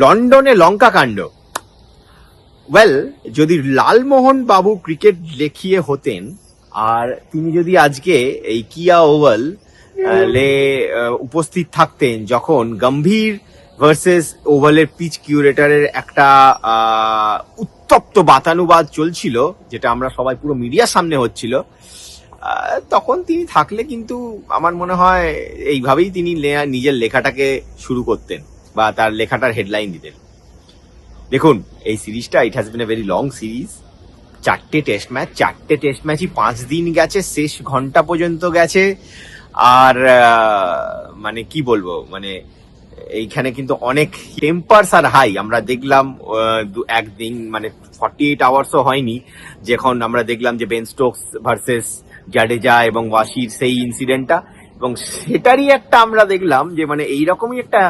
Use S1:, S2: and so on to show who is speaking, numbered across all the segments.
S1: লন্ডনে লঙ্কা কাণ্ড। ওয়েল যদি লালমোহন বাবু ক্রিকেট লেখিয়ে হতেন, আর তিনি যদি আজকে এই কিয়া ওভাল লে উপস্থিত থাকতেন, যখন গম্ভীর ভার্সেস ওভালের পিচ কিউরেটারের একটা উত্তপ্ত বাতানুবাদ চলছিল, যেটা আমরা সবাই পুরো মিডিয়ার সামনে হচ্ছিল তখন তিনি থাকলে কিন্তু আমার মনে হয় এইভাবেই তিনি নিজের লেখাটাকে শুরু করতেন। বা তার লেখাটার হেডলাইন দিতেন। দেখুন, এই সিরিজটা it has been a very long series চারটে টেস্ট ম্যাচ চারটে টেস্ট ম্যাচই পাঁচ দিন গেছে, শেষ ঘণ্টা পর্যন্ত গেছে। আর মানে কি বলব মানে এইখানে কিন্তু অনেক টেম্পারস আর হাই আমরা দেখলাম একদিন মানে ফর্টি এইট আওয়ার্সও হয়নি, যখন আমরা দেখলাম যে বেন স্টোকস ভার্সেস জাডেজা এবং ওয়াশির সেই ইনসিডেন্টটা এবং সেটারই একটা আমরা দেখলাম যে মানে এইরকমই একটা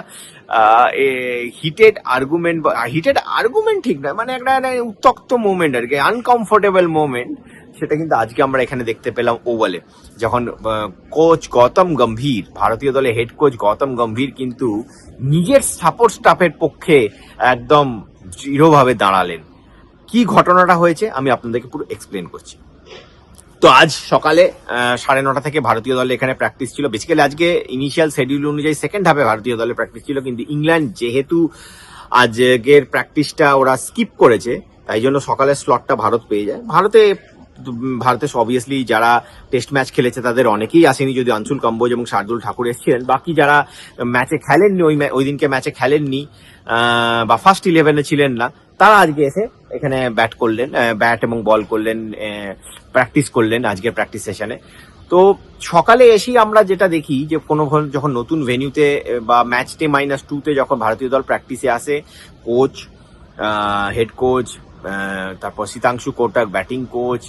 S1: হিটেড আর্গুমেন্ট বা হিটেড আর্গুমেন্ট ঠিক নয় মানে একটা উত্তক্ত মোমেন্ট আর কি আনকমফোর্টেবল মোমেন্ট সেটা কিন্তু আজকে আমরা এখানে দেখতে পেলাম ওভালে। যখন কোচ গৌতম গম্ভীর, ভারতীয় দলে হেড কোচ গৌতম গম্ভীর কিন্তু নিজের সাপোর্ট স্টাফের পক্ষে একদম দৃঢ়ভাবে দাঁড়ালেন। কি ঘটনাটা হয়েছে আমি আপনাদেরকে পুরো এক্সপ্লেন করছি। তো আজ সকালে সাড়ে নটা থেকে ভারতীয় দলে এখানে প্র্যাকটিস ছিল। বেসিক্যালি আজকে ইনিশিয়াল শেডিউল অনুযায়ী সেকেন্ড হাফে ভারতীয় দলে প্র্যাকটিস ছিল, কিন্তু ইংল্যান্ড যেহেতু আজকের প্র্যাকটিসটা ওরা স্কিপ করেছে, তাই জন্য সকালের স্লটটা ভারত পেয়ে যায়। ভারতে ভারতে অবভিয়াসলি যারা টেস্ট ম্যাচ খেলেছে তাদের অনেকেই আসেনি যদি অঞ্চুল কম্বোজ এবং শার্দুল ঠাকুর এসেছিলেন। বাকি যারা ম্যাচে খেলেননি, ওই ওই দিনকে ম্যাচে খেলেননি বা ফার্স্ট ইলেভেনে ছিলেন না, তারা আজকে এসে এখানে ব্যাট করলেন ব্যাট এবং বল করলেন প্র্যাকটিস করলেন আজকের প্র্যাকটিস সেশনে তো সকালে এসেই আমরা যেটা দেখি যে কোনো যখন নতুন ভেনিউতে বা ম্যাচ ডে মাইনাস টুতে যখন ভারতীয় দল প্র্যাকটিসে আসে কোচ হেড কোচ তারপর Sitanshu Kotak batting coach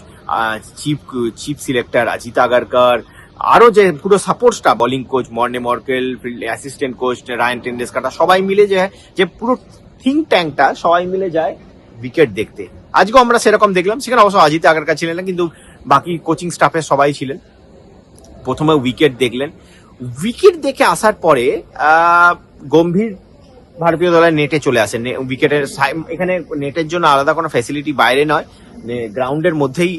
S1: chief chief selector Ajit Agarkar, আরও যে পুরো support staff bowling coach Morne Morkel assistant coach Ryan ten Doeschate, সবাই মিলে যে যে পুরো থিঙ্ক ট্যাঙ্কটা সবাই মিলে যায় উইকেট দেখতে। আজকেও আমরা সেরকম দেখলাম, সেখানে অবশ্য অজিত আগারকার ছিলেন না, কিন্তু বাকি কোচিং স্টাফের সবাই ছিলেন। প্রথমে উইকেট দেখলেন। উইকেট দেখে আসার পরে গম্ভীর ভারতীয় দলের নেটে চলে আসেন। উইকেটের এখানে নেটের জন্য আলাদা কোনো ফ্যাসিলিটি বাইরে নয় গ্রাউন্ডের মধ্যেই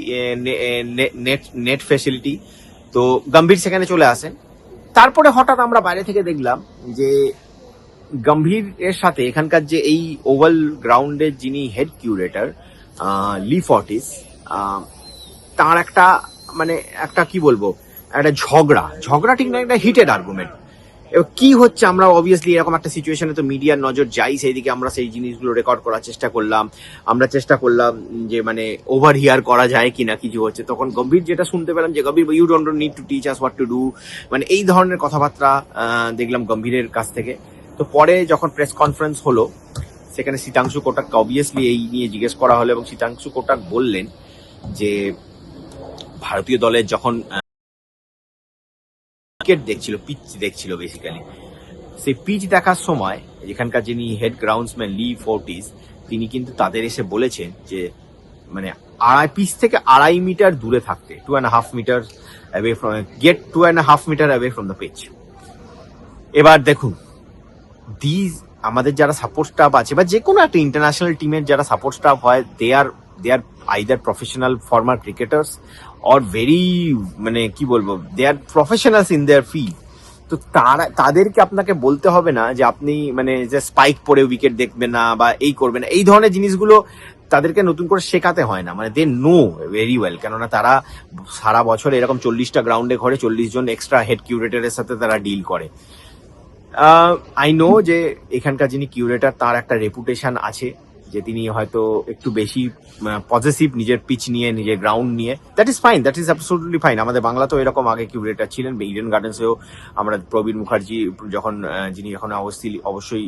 S1: নেট নেট ফ্যাসিলিটি তো গম্ভীর সেখানে চলে আসেন। তারপরে হঠাৎ আমরা বাইরে থেকে দেখলাম যে গম্ভীর এর সাথে এখানকার যে এই ওভাল গ্রাউন্ডের যিনি হেড কিউরেটর লি ফর্টিস তার একটা মানে একটা কি বলব, একটা ঝগড়া। ঝগড়া ঠিক না একটা হিটেড আর্গুমেন্ট এবার কি হচ্ছে আমরা অবভিয়াসলি এরকম একটা সিচুয়েশনে তো মিডিয়ার নজর যাই সেই দিকে আমরা সেই জিনিসগুলো রেকর্ড করার চেষ্টা করলাম। আমরা চেষ্টা করলাম যে মানে ওভার হিয়ার করা যায় কিনা, কিছু হচ্ছে। তখন গম্ভীর যেটা শুনতে পেলাম যে, Gambhir you don't need to teach us what to do মানে এই ধরনের কথাবার্তা দেখলাম গম্ভীরের কাছ থেকে। তো পরে যখন প্রেস কনফারেন্স হলো, সেখানে শীতাংশু কোটাককে অবভিয়াসলি এই নিয়ে জিজ্ঞেস করা হলো এবং শীতাংশু কোটাক বললেন যে ভারতীয় দলের যখন ক্রিকেট দেখছিল পিচ দেখছিল বেসিক্যালি সেই পিচ দেখার সময় এখানকার যিনি হেড গ্রাউন্ডসম্যান লি ফোর্টিস তিনি কিন্তু তাদের এসে বলেছেন যে মানে আড়াই পিচ থেকে আড়াই মিটার দূরে থাকতে two and half metre away from gate two and half metre away from the pitch এবার দেখুন দিজ আমাদের যারা সাপোর্ট স্টাফ আছে বা যে কোনো একটা ইন্টারন্যাশনাল টিমের যারা সাপোর্ট স্টাফ হয় they are they are either professional former cricketers or very মানে কি বলব they are professionals in their field তো তারা, তাদেরকে আপনাকে বলতে হবে না যে আপনি মানে যে স্পাইক পরে উইকেট দেখবেন না বা এই করবেন না। এই ধরনের জিনিসগুলো তাদেরকে নতুন করে শেখাতে হয় না। মানে দে নো ভেরি ওয়েল কেননা তারা সারা বছর এরকম চল্লিশটা গ্রাউন্ডে ঘরে চল্লিশ জন এক্সট্রা হেড কিউরেটরের সাথে তারা ডিল করে। আই নো যে এখানকার যিনি কিউরেটার তার একটা রেপুটেশন আছে যে তিনি হয়তো একটু বেশি পজিটিভ নিজের পিচ নিয়ে, নিজের গ্রাউন্ড নিয়ে। That is fine that is absolutely fine আমাদের বাংলাতেও এরকম আগে কিউরেটার ছিলেন ইডেন গার্ডেন্সেও আমরা প্রবীণ মুখার্জি যখন যিনি যখন অবশ্যই অবশ্যই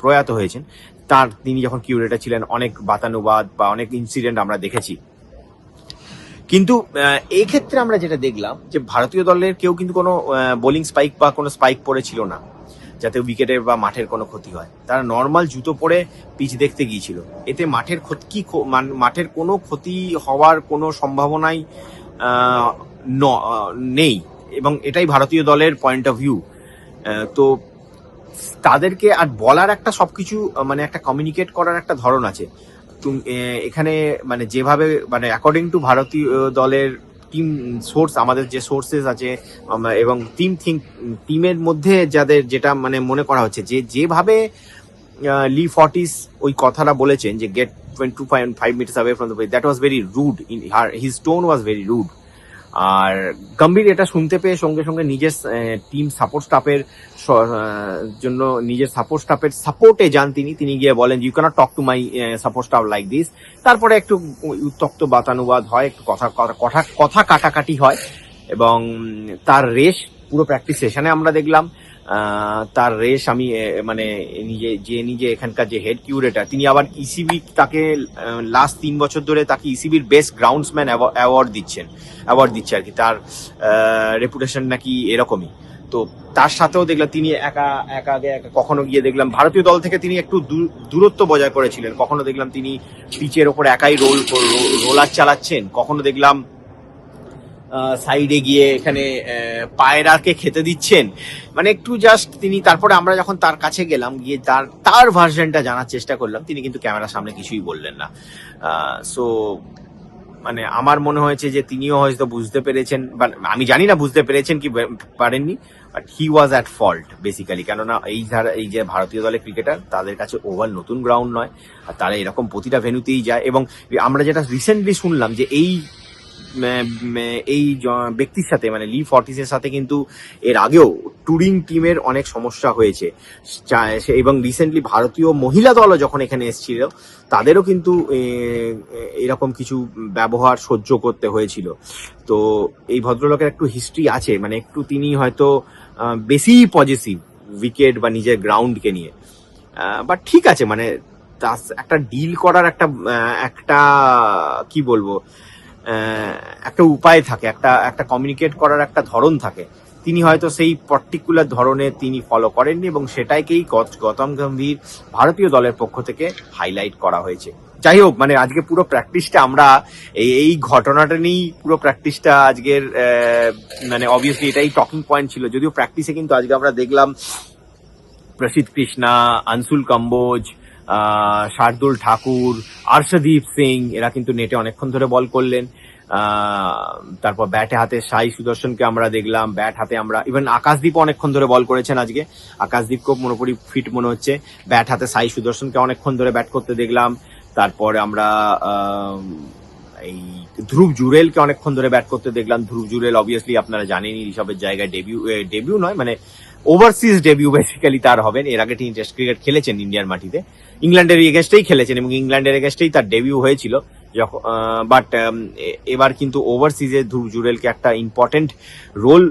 S1: প্রয়াত হয়েছেন, তার তিনি যখন কিউরেটার ছিলেন, অনেক বাতানুবাদ বা অনেক ইনসিডেন্ট আমরা দেখেছি। কিন্তু এই ক্ষেত্রে আমরা যেটা দেখলাম যে ভারতীয় দলের কেউ কিন্তু কোনো বোলিং স্পাইক বা কোনো স্পাইক পরে ছিল না। যাতে উইকেটের বা মাঠের কোনো ক্ষতি হয়। তারা নর্মাল জুতো পরে পিচ দেখতে গিয়েছিল। এতে মাঠের কি মাঠের কোনো ক্ষতি হওয়ার কোনো সম্ভাবনাই নেই। এবং এটাই ভারতীয় দলের পয়েন্ট অফ ভিউ তো তাদেরকে আর বলার একটা সবকিছু মানে একটা কমিউনিকেট করার একটা ধরন আছে। এখানে মানে যেভাবে মানে অ্যাকর্ডিং টু ভারতীয় দলের টিম সোর্স আমাদের যে সোর্সেস আছে এবং টিম থিঙ্ক টিমের মধ্যে যাদের যেটা মানে মনে করা হচ্ছে, যে যেভাবে লি ফর্টিস ওই কথাটা বলেছেন, যে gate two five five metres away from the that was very rude in her his tone was very rude আর গম্ভীর এটা শুনতে পেয়ে সঙ্গে সঙ্গে নিজের টিম সাপোর্ট স্টাফের জন্য নিজের সাপোর্ট স্টাফের সাপোর্টে যান তিনি। তিনি গিয়ে বলেন you can't talk to my support staff like this তারপরে একটু উত্তক্ত বাতানুবাদ হয়, একটু কথা কথা কথা কাটাকাটি হয় এবং তার রেশ পুরো প্র্যাকটিস সেশনে আমরা দেখলাম। তার রেশ আমি মানে নিজে, যে নিজে এখানকার যে হেড কিউরেটার তিনি আবার ইসিবি তাকে লাস্ট তিন বছর ধরে তাকে ইসিবির বেস্ট গ্রাউন্ডসম্যান অ্যাওয়ার্ড দিচ্ছেন অ্যাওয়ার্ড দিচ্ছে আর কি। তার রেপুটেশন নাকি এরকমই। তো তার সাথেও দেখলাম তিনি একা একা আগে, একা কখনো গিয়ে দেখলাম। ভারতীয় দল থেকে তিনি একটু দূর- দূরত্ব বজায় করেছিলেন। কখনো দেখলাম তিনি পিচের ওপর একাই রোল রোলার চালাচ্ছেন। কখনো দেখলাম সাইডে গিয়ে এখানে পায়রাকে খেতে দিচ্ছেন। মানে একটু জাস্ট তিনি তারপরে আমরা যখন তার কাছে গেলাম, গিয়ে তার তার ভার্সনটা জানার চেষ্টা করলাম। তিনি কিন্তু ক্যামেরার সামনে কিছুই বললেন না। সো মানে আমার মনে হয়েছে যে তিনিও হয়তো বুঝতে পেরেছেন আমি জানি না বুঝতে পেরেছেন কি পারেননি but he was at fault basically কেননা এই ধারা, এই যে ভারতীয় দলের ক্রিকেটার তাদের কাছে ওভার নতুন গ্রাউন্ড নয়, আর তারা এরকম প্রতিটা ভেনুতেই যায়। এবং আমরা যেটা রিসেন্টলি শুনলাম যে এই এই ব্যক্তির সাথে মানে লি ফর্টিসের সাথে কিন্তু এর আগেও টুরিং টিমের অনেক সমস্যা হয়েছে। এবং রিসেন্টলি ভারতীয় মহিলা দলও যখন এখানে এসেছিল, তাদেরও কিন্তু এরকম কিছু ব্যবহার সহ্য করতে হয়েছিল। তো এই ভদ্রলোকের একটু হিস্ট্রি আছে মানে একটু তিনি হয়তো বেশি পজিটিভ উইকেট বা নিজের গ্রাউন্ডকে নিয়ে। বাট ঠিক আছে মানে একটা ডিল করার একটা একটা, কি বলব একটা উপায় থাকে, একটা একটা কমিউনিকেট করার একটা ধরন থাকে। তিনি হয়তো সেই পার্টিকুলার ধরনে তিনি ফলো করেননি এবং সেটাকেই গত- গৌতম গম্ভীর ভারতীয় দলের পক্ষ থেকে হাইলাইট করা হয়েছে। যাই হোক মানে আজকে পুরো প্র্যাকটিসটা আমরা এই এই ঘটনাটা নিয়েই পুরো প্র্যাকটিসটা আজকের মানে অবভিয়াসলি এটাই টকিং পয়েন্ট ছিল। যদিও প্র্যাকটিসে কিন্তু আজকে আমরা দেখলাম প্রসিদ্ধ কৃষ্ণা, আনসুল কম্বোজ শার্দুল ঠাকুর, আর্শদীপ সিং, এরা কিন্তু নেটে অনেকক্ষণ ধরে বল করলেন। তারপর ব্যাটে হাতে সাই সুদর্শনকে আমরা দেখলাম, ব্যাট হাতে আমরা ইভেন আকাশদীপ অনেকক্ষণ ধরে বল করেছেন আজকে। আকাশদীপকেও পুরোপুরি ফিট মনে হচ্ছে। ব্যাট হাতে সাই সুদর্শনকে অনেকক্ষণ ধরে ব্যাট করতে দেখলাম। তারপরে আমরা এই ধ্রুব জুরেলকে অনেকক্ষণ ধরে ব্যাট করতে দেখলাম। ধ্রুব জুরেল অবভিয়াসলি আপনারা জানেনই, ঋষভের জায়গায় ডেবিউ ডেবিউ নয় মানে ওভারসিজ ডেবিউ বেসিক্যালি তার হবেন। এর আগে তিনি টেস্ট ক্রিকেট খেলেছেন ইন্ডিয়ার মাটিতে। ইংল্যান্ডের এগেস্টেই খেলেছেন এবং ইংল্যান্ডের এগেস্টেই তার ডেবিউ হয়েছিল। যখন বাট এবার কিন্তু ওভারসিজে ধ্রুব জুরেলকে একটা ইম্পর্টেন্ট রোল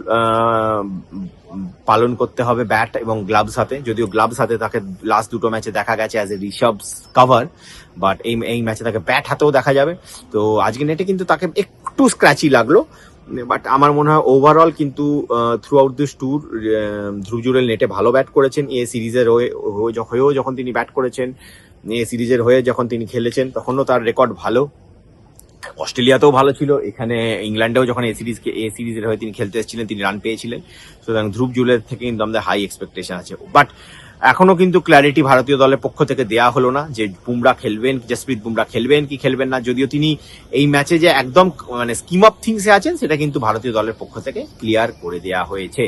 S1: পালন করতে হবে ব্যাট এবং গ্লাভস হাতে। যদিও গ্লাভস হাতে তাকে লাস্ট দুটো ম্যাচে দেখা গেছে as a Rishabh cover but এই এই ম্যাচে তাকে ব্যাট হাতেও দেখা যাবে। তো আজকে নেটে কিন্তু তাকে একটু স্ক্র্যাচি লাগল। বাট আমার মনে হয় ওভারঅল কিন্তু throughout this tour Dhruv Jurel নেটে ভালো ব্যাট করেছেন। এ সিরিজের হয়ে, হয়ে- হয়েও যখন তিনি ব্যাট করেছেন এ সিরিজের হয়ে যখন তিনি খেলেছেন, তখনও তার রেকর্ড ভালো। অস্ট্রেলিয়াতেও ভালো ছিল, এখানে ইংল্যান্ডেও যখন এ সিরিজ এ সিরিজের হয়ে তিনি খেলতে এসেছিলেন, তিনি রান পেয়েছিলেন। সুতরাং ধ্রুব জুলের থেকে কিন্তু আমাদের হাই এক্সপেকটেশন আছে। বাট এখনও কিন্তু ক্ল্যারিটি ভারতীয় দলের পক্ষ থেকে দেয়া হলো না যে বুমরা খেলবেন জসপ্রীত বুমরা খেলবেন কি, খেলবেন না। যদিও তিনি এই ম্যাচে যে একদম মানে স্কিম অফ থিংসে আছেন, সেটা কিন্তু ভারতীয় দলের পক্ষ থেকে ক্লিয়ার করে দেয়া হয়েছে।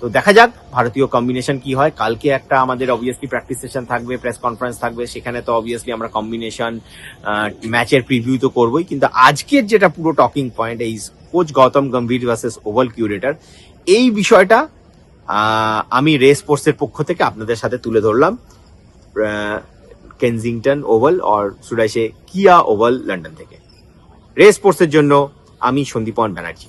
S1: তো দেখা যাক ভারতীয় কম্বিনেশন কি হয়। কালকে একটা আমাদের অবভিয়াসলি প্র্যাকটিস সেশন থাকবে প্রেস কনফারেন্স থাকবে, সেখানে তো অবভিয়াসলি আমরা কম্বিনেশন ম্যাচের প্রিভিউ তো করবোই। কিন্তু আজকের যেটা পুরো টকিং পয়েন্ট এই coach Gautam Gambhir versus Oval curator এই বিষয়টা আমি রেস স্পোর্টসের পক্ষ থেকে আপনাদের সাথে তুলে ধরলাম কেনজিংটন ওভাল অর সুডাইসে কিয়া ওভাল লন্ডন থেকে। রেস স্পোর্টসের জন্য আমি সন্দীপন ব্যানার্জি।